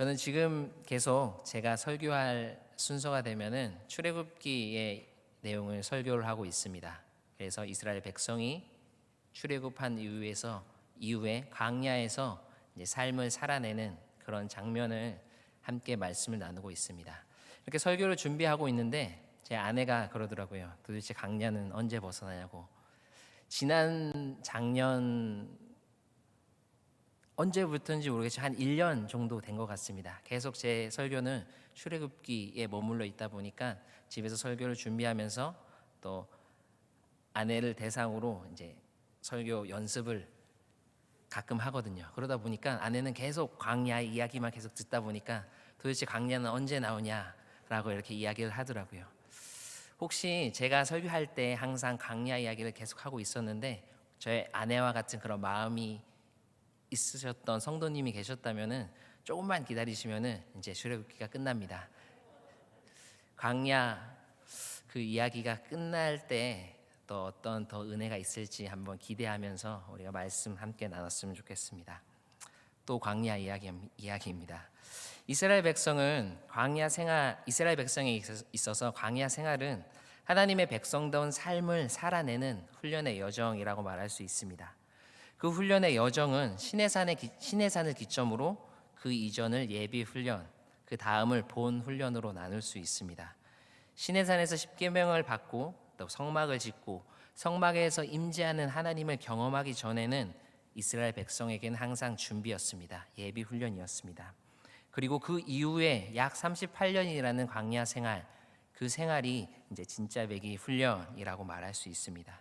저는 지금 계속 제가 설교할 순서가 되면은 출애굽기의 내용을 설교를 하고 있습니다. 그래서 이스라엘 백성이 출애굽한 이후에서 이후에 광야에서 삶을 살아내는 그런 장면을 함께 말씀을 나누고 있습니다. 이렇게 설교를 준비하고 있는데 제 아내가 그러더라고요. 도대체 광야는 언제 벗어나냐고. 지난 작년 언제부터인지 모르겠지만 한 1년 정도 된 것 같습니다. 계속 제 설교는 출애굽기에 머물러 있다 보니까 집에서 설교를 준비하면서 또 아내를 대상으로 이제 설교 연습을 가끔 하거든요. 그러다 보니까 아내는 계속 광야 이야기만 계속 듣다 보니까 도대체 광야는 언제 나오냐라고 이렇게 이야기를 하더라고요. 혹시 제가 설교할 때 항상 광야 이야기를 계속 하고 있었는데 저의 아내와 같은 그런 마음이 있으셨던 성도님이 계셨다면은 조금만 기다리시면은 이제 출애굽기가 끝납니다. 광야 그 이야기가 끝날 때 또 어떤 더 은혜가 있을지 한번 기대하면서 우리가 말씀 함께 나눴으면 좋겠습니다. 또 광야 이야기, 이야기입니다. 이스라엘 백성은 광야 생활 이스라엘 백성에 있어서 광야 생활은 하나님의 백성다운 삶을 살아내는 훈련의 여정이라고 말할 수 있습니다. 그 훈련의 여정은 시내산의 시내산을 기점으로 그 이전을 예비 훈련, 그 다음을 본 훈련으로 나눌 수 있습니다. 시내산에서 십계명을 받고 또 성막을 짓고 성막에서 임재하는 하나님을 경험하기 전에는 이스라엘 백성에게는 항상 준비였습니다. 예비 훈련이었습니다. 그리고 그 이후에 약 38년이라는 광야 생활, 그 생활이 이제 진짜 배기 훈련이라고 말할 수 있습니다.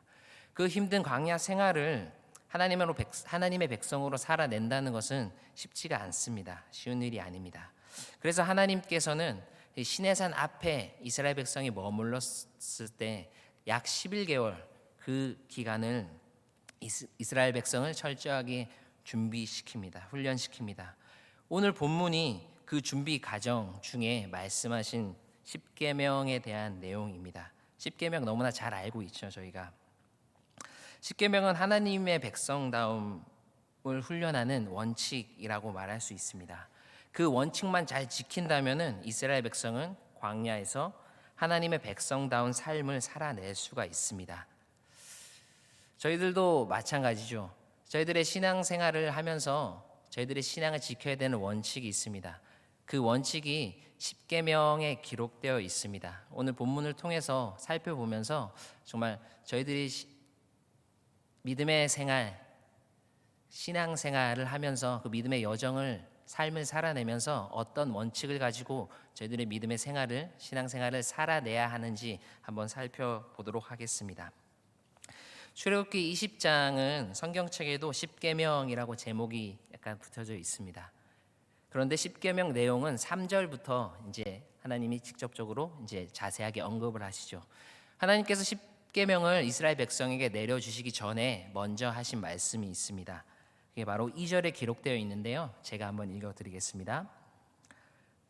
그 힘든 광야 생활을 하나님으로 백, 하나님의 백성으로 살아낸다는 것은 쉽지가 않습니다. 쉬운 일이 아닙니다. 그래서 하나님께서는 시내산 앞에 이스라엘 백성이 머물렀을 때 약 11개월 그 기간을 이스라엘 백성을 철저하게 준비시킵니다. 훈련시킵니다. 오늘 본문이 그 준비 과정 중에 말씀하신 10계명에 대한 내용입니다. 10계명 너무나 잘 알고 있죠, 저희가. 10계명은 하나님의 백성다움을 훈련하는 원칙이라고 말할 수 있습니다. 그 원칙만 잘 지킨다면은 이스라엘 백성은 광야에서 하나님의 백성다운 삶을 살아낼 수가 있습니다. 저희들도 마찬가지죠. 저희들의 신앙 생활을 하면서 저희들의 신앙을 지켜야 되는 원칙이 있습니다. 그 원칙이 십계명에 기록되어 있습니다. 오늘 본문을 통해서 살펴보면서 정말 저희들이 믿음의 생활, 신앙 생활을 하면서 그 믿음의 여정을 삶을 살아내면서 어떤 원칙을 가지고 저희들의 믿음의 생활을 신앙 생활을 살아내야 하는지 한번 살펴보도록 하겠습니다. 출애굽기 20장은 성경책에도 10계명이라고 제목이 약간 붙여져 있습니다. 그런데 10계명 내용은 3절부터 이제 하나님이 직접적으로 이제 자세하게 언급을 하시죠. 하나님께서 10계명을 이스라엘 백성에게 내려 주시기 전에 먼저 하신 말씀이 있습니다. 그게 바로 2절에 기록되어 있는데요. 제가 한번 읽어 드리겠습니다.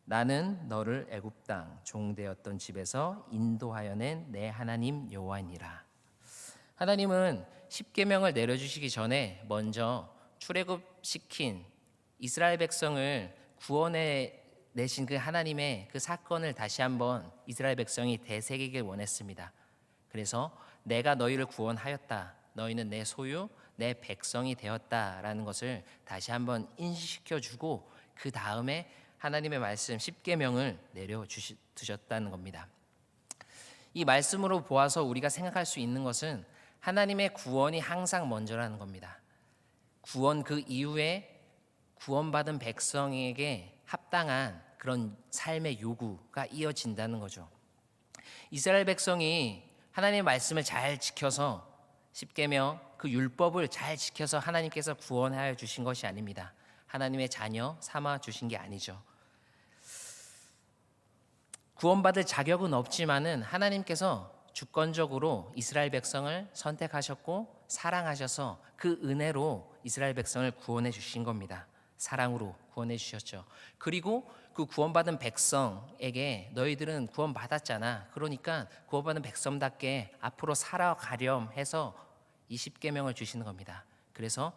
나는 너를 애굽 땅 종되었던 집에서 인도하여 낸 내 하나님 여호와니라. 하나님은 십계명을 내려 주시기 전에 먼저 출애굽 시킨 이스라엘 백성을 구원해 내신 그 하나님의 그 사건을 다시 한번 이스라엘 백성이 되새기길 원했습니다. 그래서 내가 너희를 구원하였다. 너희는 내 소유, 내 백성이 되었다라는 것을 다시 한번 인식시켜 주고 그 다음에 하나님의 말씀 10계명을 내려 주셨다는 겁니다. 이 말씀으로 보아서 우리가 생각할 수 있는 것은 하나님의 구원이 항상 먼저라는 겁니다. 구원 그 이후에 구원받은 백성에게 합당한 그런 삶의 요구가 이어진다는 거죠. 이스라엘 백성이 하나님의 말씀을 잘 지켜서 10계명 그 율법을 잘 지켜서 하나님께서 구원하여 주신 것이 아닙니다. 하나님의 자녀 삼아 주신 게 아니죠. 구원받을 자격은 없지만은 하나님께서 주권적으로 이스라엘 백성을 선택하셨고 사랑하셔서 그 은혜로 이스라엘 백성을 구원해 주신 겁니다. 사랑으로 구원해 주셨죠. 그리고 그 구원받은 백성에게 너희들은 구원받았잖아. 그러니까 구원받은 백성답게 앞으로 살아가렴 해서 20계명을 주시는 겁니다. 그래서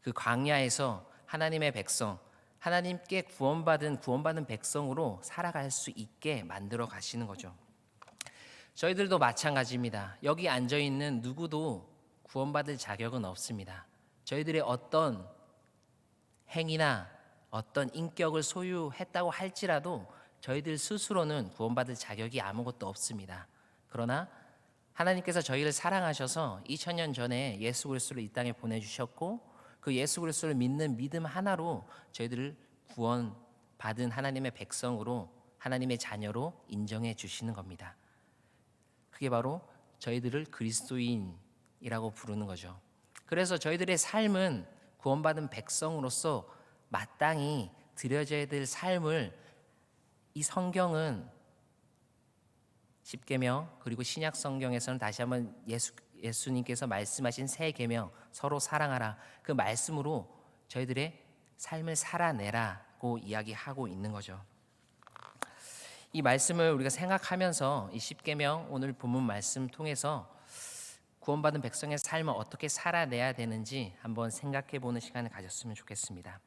그 광야에서 하나님의 백성 하나님께 구원받은 구원받은 백성으로 살아갈 수 있게 만들어 가시는 거죠. 저희들도 마찬가지입니다. 여기 앉아 있는 누구도 구원받을 자격은 없습니다. 저희들의 어떤 행위나 어떤 인격을 소유했다고 할지라도 저희들 스스로는 구원받을 자격이 아무것도 없습니다. 그러나 하나님께서 저희를 사랑하셔서 2000년 전에 예수 그리스도를 이 땅에 보내 주셨고 그 예수 그리스도를 믿는 믿음 하나로 저희들을 구원 받은 하나님의 백성으로 하나님의 자녀로 인정해 주시는 겁니다. 그게 바로 저희들을 그리스도인이라고 부르는 거죠. 그래서 저희들의 삶은 구원받은 백성으로서 마땅히 드려져야 될 삶을 이 성경은 십계명 그리고 신약 성경에서는 다시 한번 예수 예수님께서 말씀하신 세 계명 서로 사랑하라 그 말씀으로 저희들의 삶을 살아내라고 이야기하고 있는 거죠. 이 말씀을 우리가 생각하면서 이 십계명 오늘 본문 말씀 통해서 구원받은 백성의 삶을 어떻게 살아내야 되는지 한번 생각해 보는 시간을 가졌으면 좋겠습니다.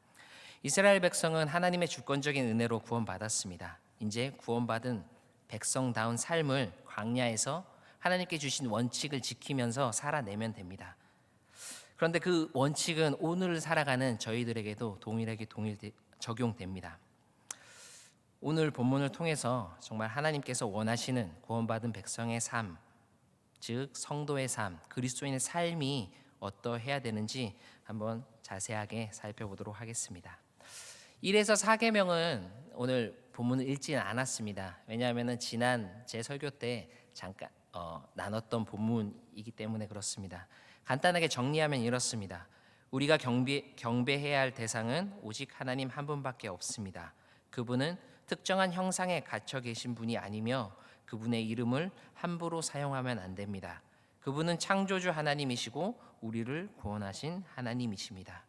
이스라엘 백성은 하나님의 주권적인 은혜로 구원받았습니다. 이제 구원받은 백성다운 삶을 광야에서 하나님께 주신 원칙을 지키면서 살아내면 됩니다. 그런데 그 원칙은 오늘 살아가는 저희들에게도 동일하게 동일 적용됩니다. 오늘 본문을 통해서 정말 하나님께서 원하시는 구원받은 백성의 삶, 즉 성도의 삶, 그리스도인의 삶이 어떠해야 되는지 한번 자세하게 살펴보도록 하겠습니다. 1에서 4계명은 오늘 본문을 읽지는 않았습니다. 왜냐하면 지난 제 설교 때 잠깐 어, 나눴던 본문이기 때문에 그렇습니다. 간단하게 정리하면 이렇습니다. 우리가 경배, 경배해야 할 대상은 오직 하나님 한 분밖에 없습니다. 그분은 특정한 형상에 갇혀 계신 분이 아니며 그분의 이름을 함부로 사용하면 안 됩니다. 그분은 창조주 하나님이시고 우리를 구원하신 하나님이십니다.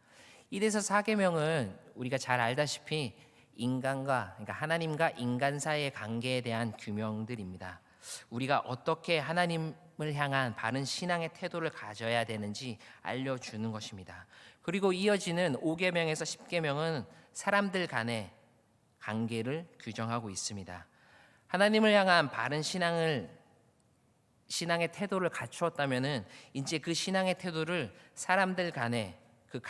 1에서 4계명은 우리가 잘 알다시피 인간과 그러니까 하나님과 인간 사이의 관계에 대한 규명들입니다. 우리가 어떻게 하나님을 향한 바른 신앙의 태도를 가져야 되는지 알려주는 것입니다. 그리고 이어지는 5계명에서 10계명은 사람들 간의 관계를 규정하고 있습니다. 하나님을 향한 바른 신앙을 신앙의 태도를 갖추었다면은 이제 그 신앙의 태도를 사람들 간의 그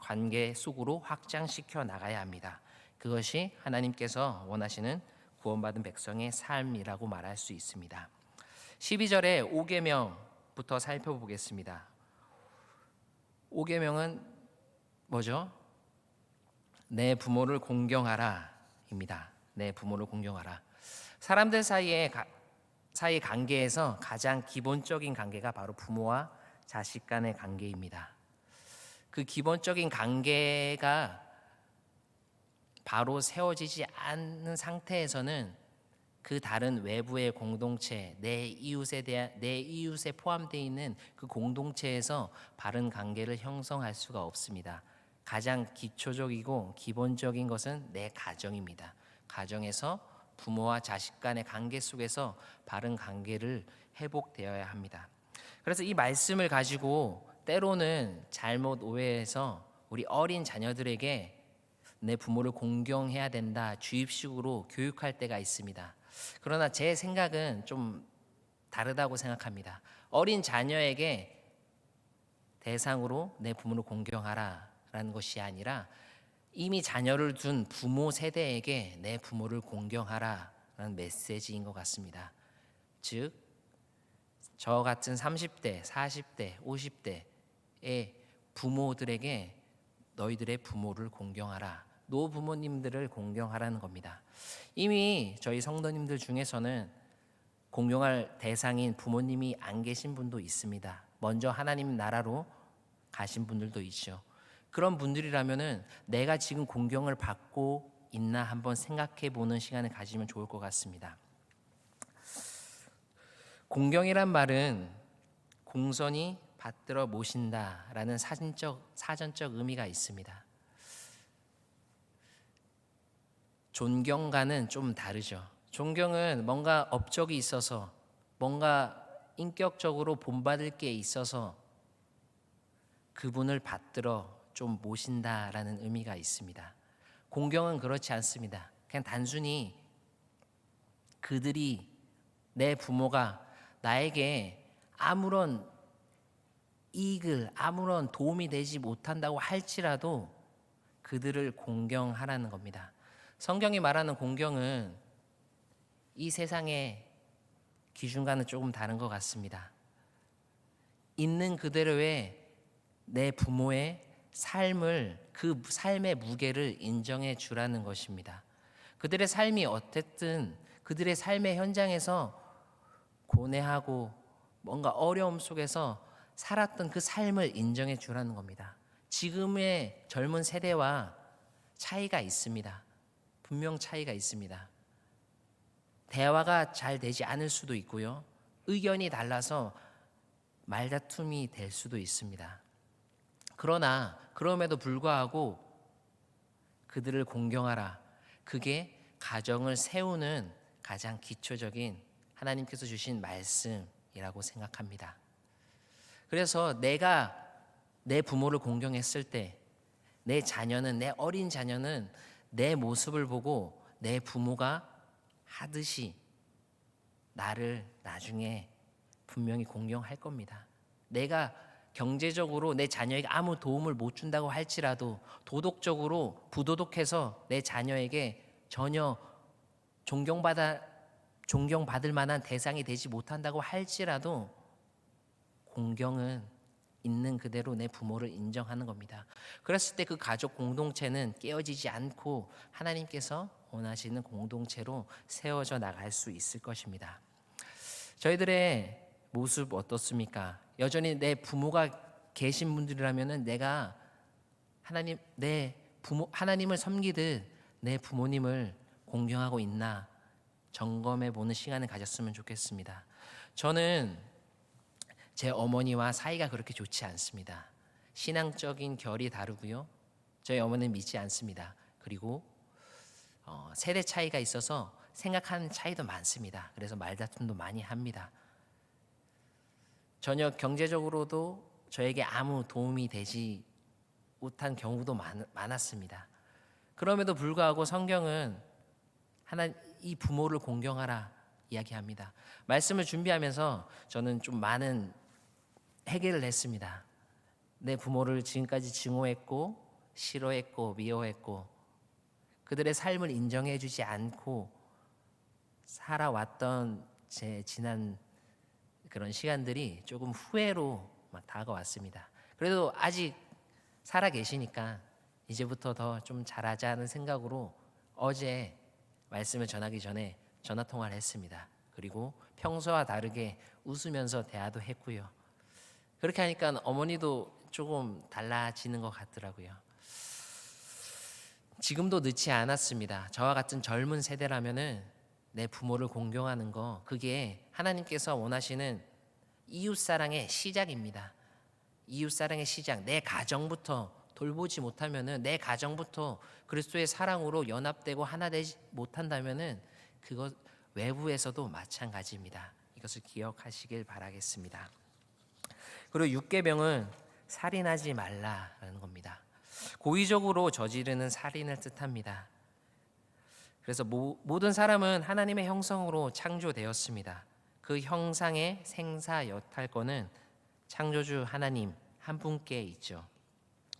관계 속으로 확장시켜 나가야 합니다. 그것이 하나님께서 원하시는 구원받은 백성의 삶이라고 말할 수 있습니다. 12절에 5계명부터 살펴보겠습니다. 5계명은 뭐죠? 내 부모를 공경하라입니다. 내 부모를 공경하라. 사람들 사이에 사이 관계에서 가장 기본적인 관계가 바로 부모와 자식 간의 관계입니다. 그 기본적인 관계가 바로 세워지지 않는 상태에서는 그 다른 외부의 공동체, 내 이웃에 대한 내 이웃에 포함되어 있는 그 공동체에서 바른 관계를 형성할 수가 없습니다. 가장 기초적이고 기본적인 것은 내 가정입니다. 가정에서 부모와 자식 간의 관계 속에서 바른 관계를 회복되어야 합니다. 그래서 이 말씀을 가지고 때로는 잘못 오해해서 우리 어린 자녀들에게 내 부모를 공경해야 된다 주입식으로 교육할 때가 있습니다. 그러나 제 생각은 좀 다르다고 생각합니다. 어린 자녀에게 대상으로 내 부모를 공경하라 라는 것이 아니라 이미 자녀를 둔 부모 세대에게 내 부모를 공경하라 라는 메시지인 것 같습니다. 즉, 저 같은 30대, 40대, 50대의 부모들에게 너희들의 부모를 공경하라. 노 부모님들을 공경하라는 겁니다. 이미 저희 성도님들 중에서는 공경할 대상인 부모님이 안 계신 분도 있습니다. 먼저 하나님 나라로 가신 분들도 있죠. 그런 분들이라면은 내가 지금 공경을 받고 있나 한번 생각해 보는 시간을 가지면 좋을 것 같습니다. 공경이란 말은 공선이 받들어 모신다라는 사진적 사전적 의미가 있습니다. 존경과는 좀 다르죠. 존경은 뭔가 업적이 있어서 뭔가 인격적으로 본받을 게 있어서 그분을 받들어 좀 모신다라는 의미가 있습니다. 공경은 그렇지 않습니다. 그냥 단순히 그들이 내 부모가 나에게 아무런 이익을 아무런 도움이 되지 못한다고 할지라도 그들을 공경하라는 겁니다. 성경이 말하는 공경은 이 세상의 기준과는 조금 다른 것 같습니다. 있는 그대로의 내 부모의 삶을 그 삶의 무게를 인정해 주라는 것입니다. 그들의 삶이 어쨌든 그들의 삶의 현장에서 고뇌하고 뭔가 어려움 속에서 살았던 그 삶을 인정해 주라는 겁니다. 지금의 젊은 세대와 차이가 있습니다. 분명 차이가 있습니다. 대화가 잘 되지 않을 수도 있고요. 의견이 달라서 말다툼이 될 수도 있습니다. 그러나 그럼에도 불구하고 그들을 공경하라. 그게 가정을 세우는 가장 기초적인 하나님께서 주신 말씀이라고 생각합니다. 그래서 내가 내 부모를 공경했을 때 내 자녀는 내 어린 자녀는 내 모습을 보고 내 부모가 하듯이 나를 나중에 분명히 공경할 겁니다. 내가 경제적으로 내 자녀에게 아무 도움을 못 준다고 할지라도 도덕적으로 부도덕해서 내 자녀에게 전혀 존경받아 존경받을 만한 대상이 되지 못한다고 할지라도 공경은 있는 그대로 내 부모를 인정하는 겁니다. 그랬을 때 그 가족 공동체는 깨어지지 않고 하나님께서 원하시는 공동체로 세워져 나갈 수 있을 것입니다. 저희들의 모습 어떻습니까? 여전히 내 부모가 계신 분들이라면은 내가 하나님 내 부모 하나님을 섬기듯 내 부모님을 공경하고 있나 점검해 보는 시간을 가졌으면 좋겠습니다. 저는 제 어머니와 사이가 그렇게 좋지 않습니다. 신앙적인 결이 다르고요. 저희 어머니는 믿지 않습니다. 그리고 어, 세대 차이가 있어서 생각하는 차이도 많습니다. 그래서 말다툼도 많이 합니다. 전혀 경제적으로도 저에게 아무 도움이 되지 못한 경우도 많, 많았습니다. 그럼에도 불구하고 성경은 하나 이 부모를 공경하라 이야기합니다. 말씀을 준비하면서 저는 좀 많은 해결을 했습니다. 내 부모를 지금까지 증오했고 싫어했고 미워했고 그들의 삶을 인정해 주지 않고 살아왔던 제 지난 그런 시간들이 조금 후회로 막 다가왔습니다. 그래도 아직 살아 계시니까 이제부터 더 좀 잘하자는 생각으로 어제 말씀을 전하기 전에 전화 통화를 했습니다. 그리고 평소와 다르게 웃으면서 대화도 했고요. 그렇게 하니까 어머니도 조금 달라지는 것 같더라고요. 지금도 늦지 않았습니다. 저와 같은 젊은 세대라면은 내 부모를 공경하는 거 그게 하나님께서 원하시는 이웃 사랑의 시작입니다. 이웃 사랑의 시작. 내 가정부터 돌보지 못하면은 내 가정부터 그리스도의 사랑으로 연합되고 하나 되지 못한다면은 그것 외부에서도 마찬가지입니다. 이것을 기억하시길 바라겠습니다. 그리고 육계명은 살인하지 말라라는 겁니다. 고의적으로 저지르는 살인을 뜻합니다. 그래서 모, 모든 사람은 하나님의 형성으로 창조되었습니다. 그 형상의 생사 여탈권은 창조주 하나님 한 분께 있죠.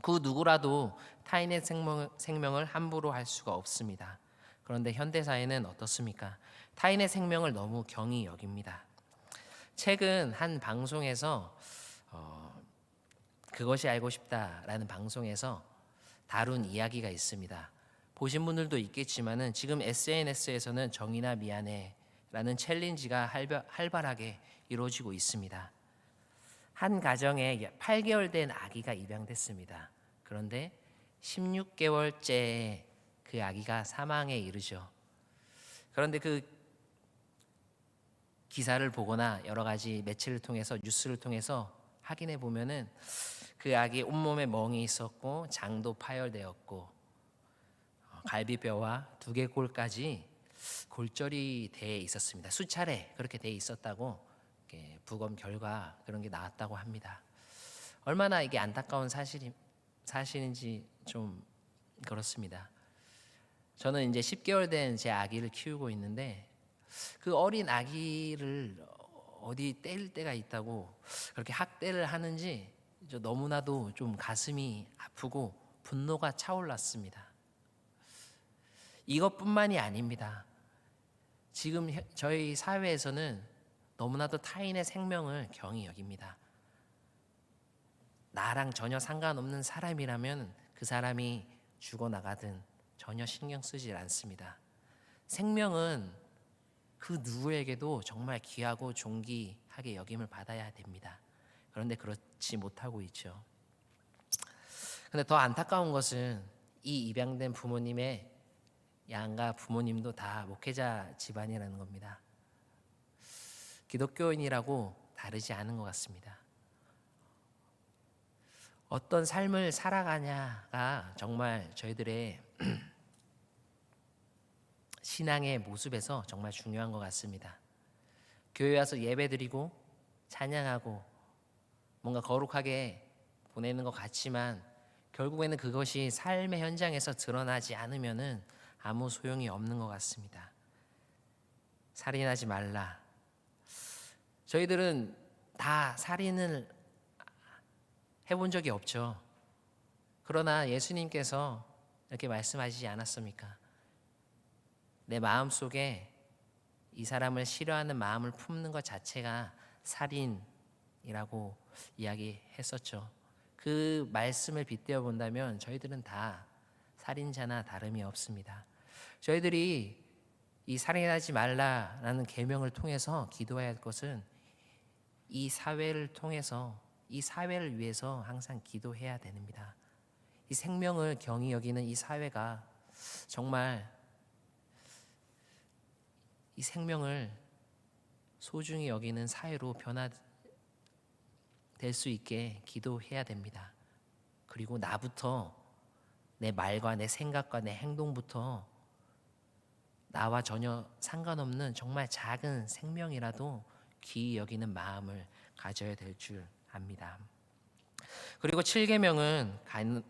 그 누구라도 타인의 생명, 생명을 함부로 할 수가 없습니다. 그런데 현대 사회는 어떻습니까? 타인의 생명을 너무 경히 여깁니다. 최근 한 방송에서 어, 그것이 알고 싶다라는 방송에서 다룬 이야기가 있습니다. 보신 분들도 있겠지만은 지금 SNS에서는 정의나 미안해라는 챌린지가 활발, 활발하게 이루어지고 있습니다. 한 가정에 8개월 된 아기가 입양됐습니다. 그런데 16개월째 그 아기가 사망에 이르죠. 그런데 그 기사를 보거나 여러 가지 매체를 통해서 뉴스를 통해서 확인해 보면은 그 아기 온몸에 멍이 있었고 장도 파열되었고 어, 갈비뼈와 두개골까지 골절이 돼 있었습니다. 수차례 그렇게 돼 있었다고 부검 결과 그런 게 나왔다고 합니다. 얼마나 이게 안타까운 사실이 사실인지 좀 그렇습니다. 저는 이제 10개월 된 제 아기를 키우고 있는데 그 어린 아기를 어디 때릴 때가 있다고 그렇게 학대를 하는지 저 너무나도 좀 가슴이 아프고 분노가 차올랐습니다. 이것뿐만이 아닙니다. 지금 혀- 저희 사회에서는 너무나도 타인의 생명을 경히 여깁니다. 나랑 전혀 상관없는 사람이라면 그 사람이 죽어나가든 전혀 신경 쓰지 않습니다. 생명은 그 누구에게도 정말 귀하고 존귀하게 여김을 받아야 됩니다. 그런데 그렇지 못하고 있죠. 근데 더 안타까운 것은 이 입양된 부모님의 양가 부모님도 다 목회자 집안이라는 겁니다. 기독교인이라고 다르지 않은 것 같습니다. 어떤 삶을 살아가냐가 정말 저희들의 신앙의 모습에서 정말 중요한 것 같습니다. 교회 와서 예배드리고 찬양하고 뭔가 거룩하게 보내는 것 같지만 결국에는 그것이 삶의 현장에서 드러나지 않으면은 아무 소용이 없는 것 같습니다. 살인하지 말라. 저희들은 다 살인을 해본 적이 없죠. 그러나 예수님께서 이렇게 말씀하시지 않았습니까? 내 마음 속에 이 사람을 싫어하는 마음을 품는 것 자체가 살인이라고 이야기했었죠. 그 말씀을 빗대어 본다면 저희들은 다 살인자나 다름이 없습니다. 저희들이 이 살인하지 말라라는 계명을 통해서 기도해야 할 것은 이 사회를 통해서 이 사회를 위해서 항상 기도해야 됩니다. 이 생명을 경히 여기는 이 사회가 정말 이 생명을 소중히 여기는 사회로 변화될 수 있게 기도해야 됩니다. 그리고 나부터 내 말과 내 생각과 내 행동부터 나와 전혀 상관없는 정말 작은 생명이라도 귀히 여기는 마음을 가져야 될 줄 압니다. 그리고 7계명은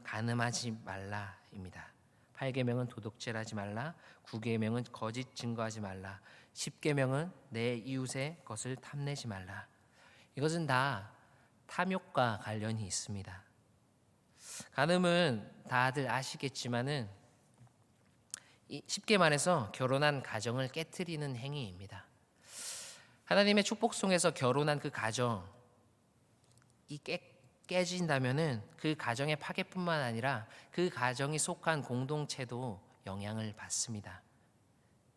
간음하지 말라입니다. 8계명은 도둑질하지 말라, 9계명은 거짓 증거하지 말라, 10계명은 내 이웃의 것을 탐내지 말라. 이것은 다 탐욕과 관련이 있습니다. 간음은 다들 아시겠지만은 쉽게 말해서 결혼한 가정을 깨뜨리는 행위입니다. 하나님의 축복 속에서 결혼한 그 가정 이 깨, 깨진다면은 그 가정의 파괴뿐만 아니라 그 가정이 속한 공동체도 영향을 받습니다.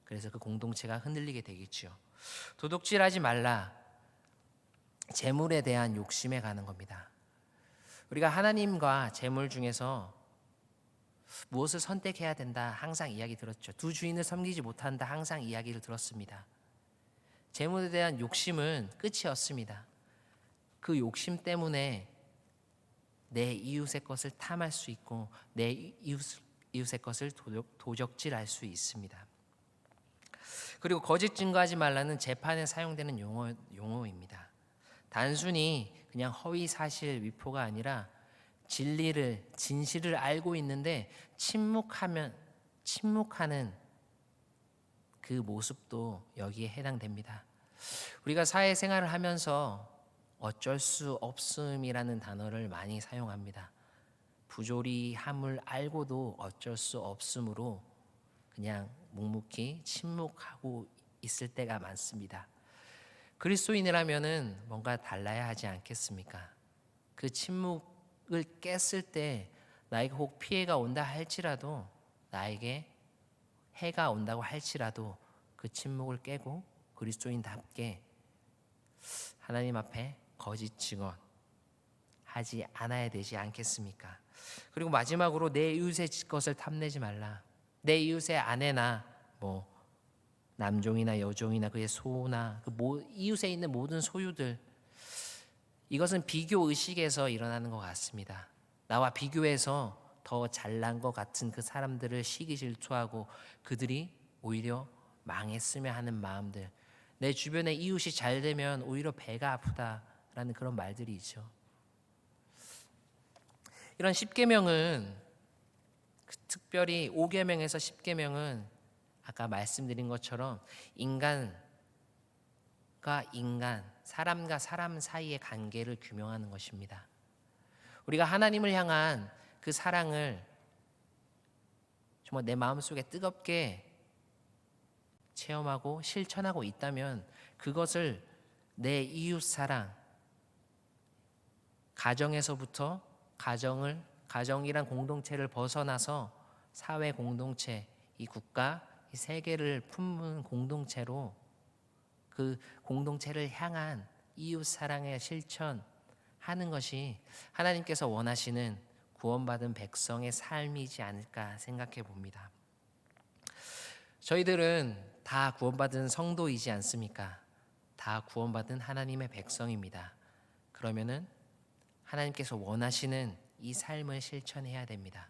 그래서 그 공동체가 흔들리게 되겠죠. 도둑질하지 말라. 재물에 대한 욕심에 가는 겁니다. 우리가 하나님과 재물 중에서 무엇을 선택해야 된다 항상 이야기 들었죠. 두 주인을 섬기지 못한다 항상 이야기를 들었습니다. 재물에 대한 욕심은 끝이 없습니다. 그 욕심 때문에 내 이웃의 것을 탐할 수 있고 내 이웃, 이웃의 것을 도적, 도적 질할 수 있습니다. 그리고 거짓 증거하지 말라는 재판에 사용되는 용어, 용어입니다. 단순히 그냥 허위 사실 위포가 아니라 진리를 진실을 알고 있는데 침묵하면 침묵하는 그 모습도 여기에 해당됩니다. 우리가 사회 생활을 하면서 어쩔 수 없음이라는 단어를 많이 사용합니다. 부조리함을 알고도 어쩔 수 없음으로 그냥 묵묵히 침묵하고 있을 때가 많습니다. 그리스도인이라면은 뭔가 달라야 하지 않겠습니까? 그 침묵을 깼을 때 나에게 혹 피해가 온다 할지라도 나에게 해가 온다고 할지라도 그 침묵을 깨고 그리스도인답게 하나님 앞에 거짓 증언 하지 않아야 되지 않겠습니까? 그리고 마지막으로 내 이웃의 것을 탐내지 말라. 내 이웃의 아내나 뭐 남종이나 여종이나 그의 소나 그 이웃에 있는 모든 소유들 이것은 비교 의식에서 일어나는 것 같습니다. 나와 비교해서 더 잘난 것 같은 그 사람들을 시기 질투하고 그들이 오히려 망했으면 하는 마음들. 내 주변에 이웃이 잘 되면 오히려 배가 아프다 라는 그런 말들이 있죠. 이런 십계명은 그 특별히 5계명에서 10계명은 아까 말씀드린 것처럼 인간과 인간, 사람과 사람 사이의 관계를 규명하는 것입니다. 우리가 하나님을 향한 그 사랑을 정말 내 마음속에 뜨겁게 체험하고 실천하고 있다면 그것을 내 이웃 사랑 가정에서부터 가정을 가정이란 공동체를 벗어나서 사회 공동체, 이 국가, 이 세계를 품는 공동체로 그 공동체를 향한 이웃 사랑의 실천 하는 것이 하나님께서 원하시는 구원받은 백성의 삶이지 않을까 생각해 봅니다. 저희들은 다 구원받은 성도이지 않습니까? 다 구원받은 하나님의 백성입니다. 그러면은 하나님께서 원하시는 이 삶을 실천해야 됩니다.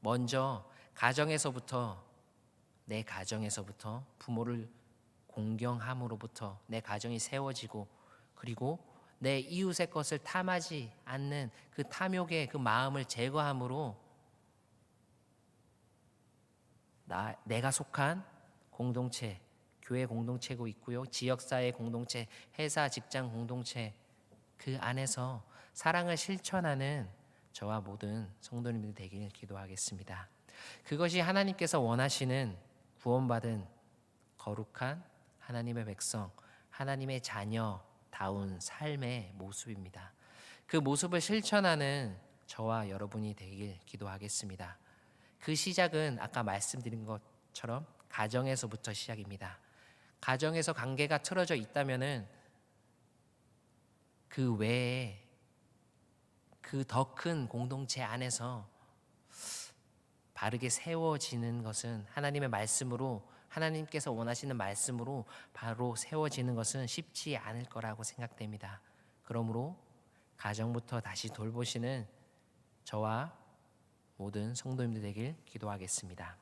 먼저 가정에서부터 내 가정에서부터 부모를 공경함으로부터 내 가정이 세워지고 그리고 내 이웃의 것을 탐하지 않는 그 탐욕의 그 마음을 제거함으로 나 내가 속한 공동체 교회 공동체고 있고요 지역사회 공동체 회사 직장 공동체 그 안에서 사랑을 실천하는 저와 모든 성도님들 되기를 기도하겠습니다. 그것이 하나님께서 원하시는 구원받은 거룩한 하나님의 백성, 하나님의 자녀다운 삶의 모습입니다. 그 모습을 실천하는 저와 여러분이 되길 기도하겠습니다. 그 시작은 아까 말씀드린 것처럼 가정에서부터 시작입니다. 가정에서 관계가 틀어져 있다면은 그 외에 그 더 큰 공동체 안에서 바르게 세워지는 것은 하나님의 말씀으로 하나님께서 원하시는 말씀으로 바로 세워지는 것은 쉽지 않을 거라고 생각됩니다. 그러므로 가정부터 다시 돌보시는 저와 모든 성도님들 되길 기도하겠습니다.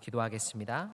기도하겠습니다.